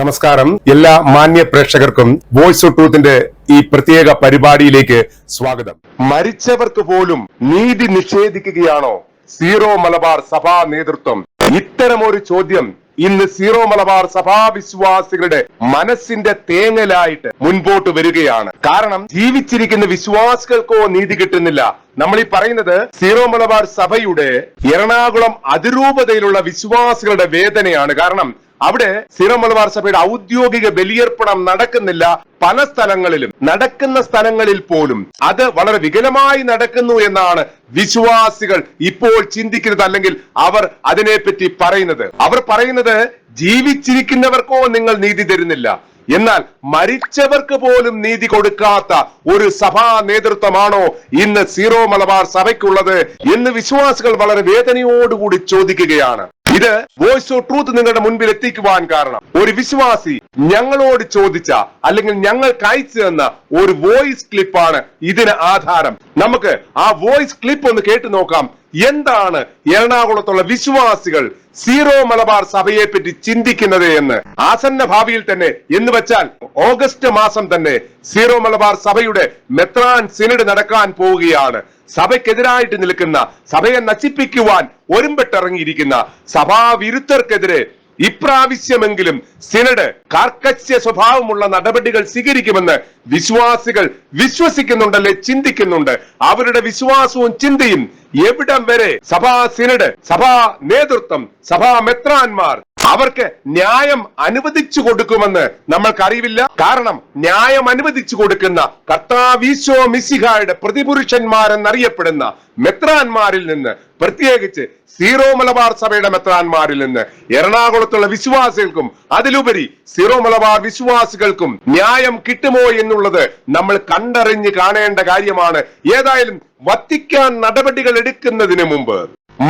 നമസ്കാരം. എല്ലാ മാന്യ പ്രേക്ഷകർക്കും വോയിസ് ഓഫ് ട്രൂത്തിന്റെ ഈ പ്രത്യേക പരിപാടിയിലേക്ക് സ്വാഗതം. മരിച്ചവർക്ക് പോലും നീതി നിഷേധിക്കുകയാണോ സീറോ മലബാർ സഭാ നേതൃത്വം? ഇത്തരമൊരു ചോദ്യം ഇന്ന് സീറോ മലബാർ സഭാവിശ്വാസികളുടെ മനസ്സിന്റെ തേങ്ങലായിട്ട് മുൻപോട്ട് വരികയാണ്. കാരണം ജീവിച്ചിരിക്കുന്ന വിശ്വാസികൾക്കോ നീതി കിട്ടുന്നില്ല. നമ്മൾ ഈ പറയുന്നത് സീറോ മലബാർ സഭയുടെ എറണാകുളം അതിരൂപതയിലുള്ള വിശ്വാസികളുടെ വേദനയാണ്. കാരണം അവിടെ സിറോ മലബാർ സഭയുടെ ഔദ്യോഗിക ബലിയർപ്പണം നടക്കുന്നില്ല. പല സ്ഥലങ്ങളിലും നടക്കുന്ന സ്ഥലങ്ങളിൽ പോലും അത് വളരെ വികലമായി നടക്കുന്നു എന്നാണ് വിശ്വാസികൾ ഇപ്പോൾ ചിന്തിക്കുന്നത് അല്ലെങ്കിൽ അവർ അതിനെപ്പറ്റി പറയുന്നത്. അവർ പറയുന്നത് ജീവിച്ചിരിക്കുന്നവർക്കോ നിങ്ങൾ നീതി തരുന്നില്ല. എന്നാൽ മരിച്ചവർക്ക് പോലും നീതി കൊടുക്കാത്ത ഒരു സഭാ നേതൃത്വമാണോ ഇന്ന് സീറോ മലബാർ സഭയ്ക്കുള്ളത് എന്ന് വിശ്വാസികൾ വളരെ വേദനയോടുകൂടി ചോദിക്കുകയാണ്. ഇത് വോയിസ് ഓഫ് ട്രൂത്ത് നിങ്ങളുടെ മുൻപിൽ എത്തിക്കുവാൻ കാരണം. ഒരു വിശ്വാസി ഞങ്ങളോട് ചോദിച്ച അല്ലെങ്കിൽ ഞങ്ങൾ അയച്ചു തന്ന ഒരു വോയിസ് ക്ലിപ്പാണ് ഇതിന് ആധാരം. നമുക്ക് ആ വോയിസ് ക്ലിപ്പ് ഒന്ന് കേട്ടു നോക്കാം. എന്താണ് എറണാകുളത്തുള്ള വിശ്വാസികൾ സീറോ മലബാർ സഭയെ പറ്റി ചിന്തിക്കുന്നത് എന്ന്? ആസന്ന ഭാവിയിൽ തന്നെ എന്ന് വെച്ചാൽ ഓഗസ്റ്റ് മാസം തന്നെ സീറോ മലബാർ സഭയുടെ മെത്രാൻ സിനഡ് നടക്കാൻ പോവുകയാണ്. സഭയ്ക്കെതിരായിട്ട് നിൽക്കുന്ന സഭയെ നശിപ്പിക്കുവാൻ ഒരുമ്പെട്ടിറങ്ങിയിരിക്കുന്ന സഭാ വിരുദ്ധർക്കെതിരെ ഇപ്രാവശ്യമെങ്കിലും സിനഡ് കാർക്കശ്യ സ്വഭാവമുള്ള നടപടികൾ സ്വീകരിക്കുമെന്ന് വിശ്വാസികൾ വിശ്വസിക്കുന്നുണ്ടല്ലേ ചിന്തിക്കുന്നുണ്ട്. അവരുടെ വിശ്വാസവും ചിന്തയും എവിടം വരെ സഭാ സിനഡ് സഭാ നേതൃത്വം സഭാ മെത്രാന്മാർ അവർക്ക് ന്യായം അനുവദിച്ചു കൊടുക്കുമെന്ന് നമ്മൾക്കറിയില്ല കാരണം ന്യായം അനുവദിച്ചു കൊടുക്കുന്ന കർത്താവീശോ മിസിഹായുടെ പ്രതിപുരുഷന്മാരെന്നറിയപ്പെടുന്ന മെത്രാന്മാരിൽ നിന്ന് പ്രത്യേകിച്ച് സീറോ മലബാർ സഭയുടെ മെത്രാന്മാരിൽ നിന്ന് എറണാകുളത്തുള്ള വിശ്വാസികൾക്കും അതിലുപരി സീറോ മലബാർ വിശ്വാസികൾക്കും ന്യായം കിട്ടുമോ എന്നുള്ളത് നമ്മൾ കണ്ടറിഞ്ഞ് കാണേണ്ട കാര്യമാണ്. ഏതായാലും വത്തിക്കാൻ നടപടികൾ എടുക്കുന്നതിന് മുമ്പ്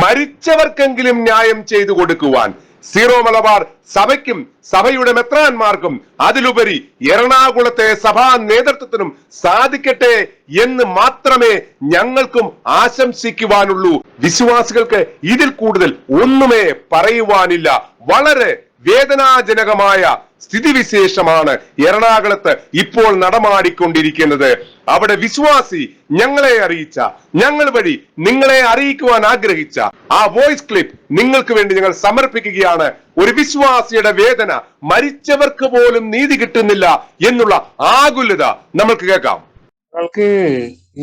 മരിച്ചവർക്കെങ്കിലും ന്യായം ചെയ്തു കൊടുക്കുവാൻ സീറോ മലബാർ സഭയ്ക്കും സഭയുടെ മെത്രാന്മാർക്കും അതിലുപരി എറണാകുളത്തെ സഭാ നേതൃത്വത്തിനും സാധിക്കട്ടെ എന്ന് മാത്രമേ ഞങ്ങൾക്കും ആശംസിക്കുവാനുള്ളൂ. വിശ്വാസികൾക്ക് ഇതിൽ കൂടുതൽ ഒന്നുമേ പറയുവാനില്ല. വളരെ വേദനാജനകമായ സ്ഥിതിവിശേഷമാണ് എറണാകുളത്ത് ഇപ്പോൾ നടമാടിക്കൊണ്ടിരിക്കുന്നത്. അവിടെ വിശ്വാസി ഞങ്ങളെ അറിയിച്ച ഞങ്ങൾ വഴി നിങ്ങളെ അറിയിക്കുവാൻ ആഗ്രഹിച്ച ആ വോയിസ് ക്ലിപ്പ് നിങ്ങൾക്ക് വേണ്ടി ഞങ്ങൾ സമർപ്പിക്കുകയാണ്. ഒരു വിശ്വാസിയുടെ വേദന മരിച്ചവർക്ക് പോലും നീതി കിട്ടുന്നില്ല എന്നുള്ള ആകുലത നമ്മൾക്ക് കേൾക്കാം.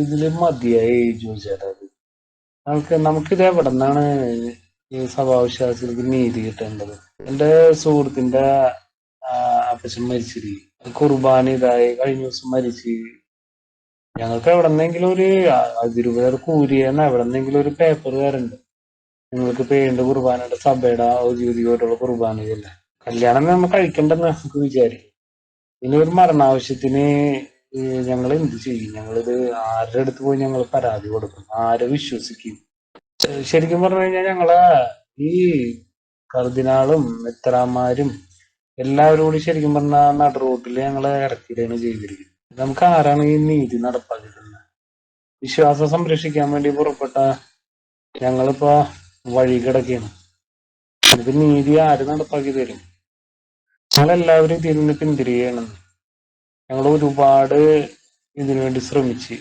ഇതിൽ മതിയായി ചോദിച്ചേട്ടാ ആൾക്ക് നമുക്കിത് എവിടെ നിന്നാണ് ഈ സഭാവിശ്വാസികൾക്ക് നീതി കിട്ടേണ്ടത്. എന്റെ സുഹൃത്തിന്റെ അപ്പച്ചൻ മരിച്ചിരിക്കും കുർബാന ഇതായി കഴിഞ്ഞ ദിവസം മരിച്ച്. ഞങ്ങൾക്ക് എവിടെന്നെങ്കിലും ഒരു അതിരുപേർ കൂരിയെന്ന് എവിടെന്നെങ്കിലും ഒരു പേപ്പർ വരണ്ട് നിങ്ങൾക്ക് പേരിന്റെ കുർബാനയുടെ സഭയുടെ ഔദ്യോഗികമായിട്ടുള്ള കുർബാനയല്ല കല്യാണം നമ്മൾ കഴിക്കണ്ടെന്ന് നമുക്ക് വിചാരിക്കും. ഇനി ഒരു മരണാവശ്യത്തിന് ഞങ്ങൾ എന്ത് ചെയ്യും? ഞങ്ങളിത് ആരുടെ അടുത്ത് പോയി ഞങ്ങൾ പരാതി കൊടുക്കും? ആരെ വിശ്വസിക്കും? ശരിക്കും പറഞ്ഞു കഴിഞ്ഞാൽ ഞങ്ങളെ ഈ കർദിനാളും മെത്രാന്മാരും എല്ലാവരും കൂടി ശരിക്കും പറഞ്ഞാൽ നട റോട്ടിൽ ഞങ്ങളെ ഇറക്കിയിട്ടാണ് ചെയ്തിരിക്കുന്നത്. നമുക്ക് ആരാണ് ഈ നീതി നടപ്പാക്കിയിട്ടുള്ളത്? വിശ്വാസം സംരക്ഷിക്കാൻ വേണ്ടി പുറപ്പെട്ട ഞങ്ങളിപ്പോ വഴി കിടക്കുകയാണ് ഇത് നീതി ആര് നടപ്പാക്കി തരും? ഞങ്ങളെല്ലാവരും ഇതിൽ നിന്ന് പിന്തിരികയാണ് ഞങ്ങൾ ഒരുപാട് ഇതിനു വേണ്ടി ശ്രമിച്ച്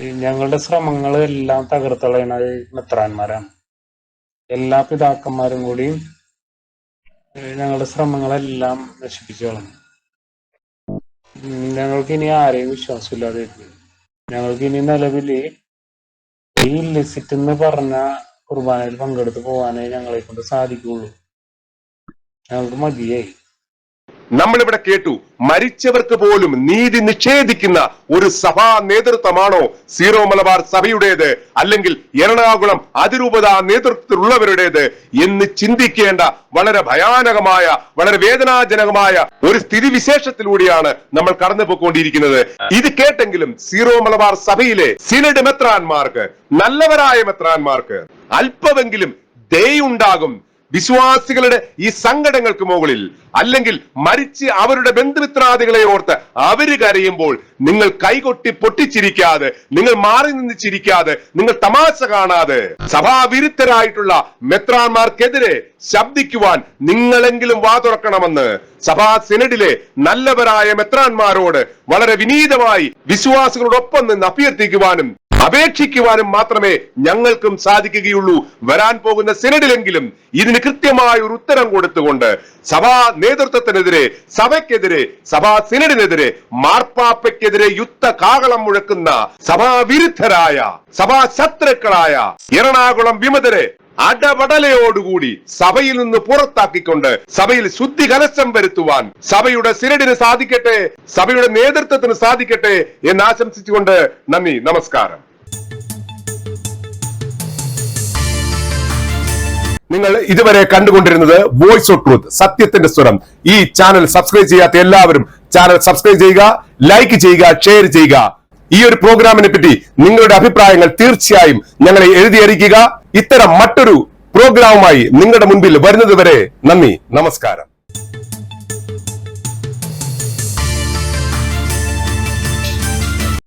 ഞങ്ങളുടെ ശ്രമങ്ങൾ എല്ലാം തകർത്തളയണത് മെത്രാന്മാരാണ്. എല്ലാ പിതാക്കന്മാരും കൂടിയും ഞങ്ങളുടെ ശ്രമങ്ങളെല്ലാം നശിപ്പിച്ചു കളഞ്ഞു. ഞങ്ങൾക്ക് ഇനി ആരെയും വിശ്വാസമില്ലാതെ. ഞങ്ങൾക്ക് ഇനി നിലവിൽ ഈ ലിസിറ്റ് എന്ന് പറഞ്ഞ കുർബാനയിൽ പങ്കെടുത്ത് പോകാനേ ഞങ്ങളെ കൊണ്ട് സാധിക്കുള്ളൂ ഞങ്ങൾക്ക് മതിയായി. നമ്മളിവിടെ കേട്ടു മരിച്ചവർക്ക് പോലും നീതി നിഷേധിക്കുന്ന ഒരു സഭാ നേതൃത്വമാണോ സീറോ മലബാർ സഭയുടേത്? അല്ലെങ്കിൽ എറണാകുളം അതിരൂപത നേതൃത്വത്തിലുള്ളവരുടേത്? എന്ന് ചിന്തിക്കേണ്ട വളരെ ഭയാനകമായ വളരെ വേദനാജനകമായ ഒരു സ്ഥിതിവിശേഷത്തിലൂടെയാണ് നമ്മൾ കടന്നു പോയിക്കൊണ്ടിരിക്കുന്നത് ഇത് കേട്ടെങ്കിലും സീറോ മലബാർ സഭയിലെ സിനഡ് മെത്രാന്മാർക്ക് നല്ലവരായ മെത്രാന്മാർക്ക് അല്പമെങ്കിലും ദയുണ്ടാകും വിശ്വാസികളുടെ ഈ സങ്കടങ്ങൾക്ക് മുകളിൽ അല്ലെങ്കിൽ മരിച്ച് അവരുടെ ബന്ധുമിത്രാദികളെ ഓർത്ത് അവർ കരയുമ്പോൾ നിങ്ങൾ കൈകൊട്ടി പൊട്ടിച്ചിരിക്കാതെ നിങ്ങൾ മാറി നിന്ന് ചിരിക്കാതെ നിങ്ങൾ തമാശ കാണാതെ സഭാവിരുദ്ധരായിട്ടുള്ള മെത്രാന്മാർക്കെതിരെ ശബ്ദിക്കുവാൻ നിങ്ങളെങ്കിലും വാ തുറക്കണമെന്ന് സഭാ സിനഡിലെ നല്ലവരായ മെത്രാന്മാരോട് വളരെ വിനീതമായി വിശ്വാസികളോടൊപ്പം നിന്ന് അഭ്യർത്ഥിക്കുവാനും അപേക്ഷിക്കുവാനും മാത്രമേ ഞങ്ങൾക്കും സാധിക്കുകയുള്ളൂ. വരാൻ പോകുന്ന സിനഡിലെങ്കിലും ഇതിന് കൃത്യമായ ഒരു ഉത്തരം കൊടുത്തുകൊണ്ട് സഭാ നേതൃത്വത്തിനെതിരെ സഭയ്ക്കെതിരെ സഭാ സിനഡിനെതിരെ മാർപ്പാപ്പയ്ക്കെതിരെ യുദ്ധ കാകളം മുഴക്കുന്ന സഭാവിരുദ്ധരായ സഭാ ശത്രുക്കളായ എറണാകുളം വിമതരെ അടപടലയോടുകൂടി സഭയിൽ നിന്ന് പുറത്താക്കിക്കൊണ്ട് സഭയിൽ ശുദ്ധി കലശം വരുത്തുവാൻ സഭയുടെ സിനഡിന് സാധിക്കട്ടെ സഭയുടെ നേതൃത്വത്തിന് സാധിക്കട്ടെ എന്ന് ആശംസിച്ചുകൊണ്ട് നന്ദി നമസ്കാരം. നിങ്ങൾ ഇതുവരെ കണ്ടുകൊണ്ടിരുന്നത് വോയിസ് ഓഫ് ട്രൂത്ത് സത്യത്തിന്റെ സ്വരം. ഈ ചാനൽ സബ്സ്ക്രൈബ് ചെയ്യാത്ത എല്ലാവരും ചാനൽ സബ്സ്ക്രൈബ് ചെയ്യുക ലൈക്ക് ചെയ്യുക ഷെയർ ചെയ്യുക. ഈ ഒരു പ്രോഗ്രാമിനെ പറ്റി നിങ്ങളുടെ അഭിപ്രായങ്ങൾ തീർച്ചയായും ഞങ്ങളെ എഴുതി അറിയിക്കുക. ഇത്തരം മറ്റൊരു പ്രോഗ്രാമുമായി നിങ്ങളുടെ മുൻപിൽ വരുന്നതുവരെ നന്ദി നമസ്കാരം.